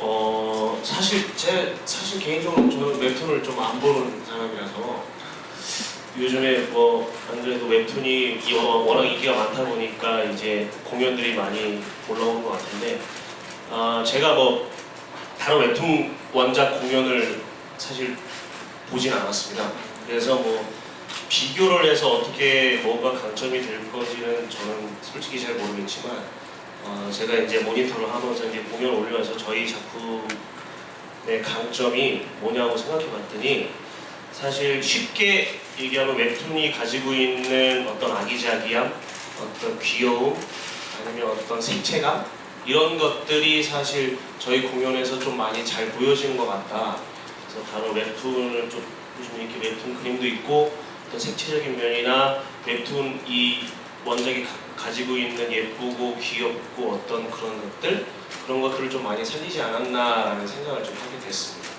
어 사실 제 사실 개인적으로 저는 웹툰을 좀 안 보는 사람이라서 요즘에 뭐 아무래도 웹툰이 이- 어, 워낙 인기가 많다 보니까 이제 공연들이 많이 올라오는 것 같은데 아 제가 뭐 다른 웹툰 원작 공연을 사실 보진 않았습니다. 그래서 뭐 비교를 해서 어떻게 뭐가 강점이 될 건지는 저는 솔직히 잘 모르겠지만 어, 제가 이제 모니터를 하면서 이제 공연 을 올려서 저희 작품의 강점이 뭐냐고 생각해 봤더니 사실 쉽게 얘기하면 웹툰이 가지고 있는 어떤 아기자기함, 어떤 귀여움, 아니면 어떤 색채감 이런 것들이 사실 저희 공연에서 좀 많이 잘 보여지는 것 같다. 그래서 다른 웹툰을 좀 요즘 이렇게 웹툰 그림도 있고 어떤 색채적인 면이나 웹툰 이 원작이 가, 지고 있는 예쁘고 귀엽고 어떤 그런 것들 그런 것들을 좀 많이 살리지 않았나라는 생각을 좀 하게 됐습니다.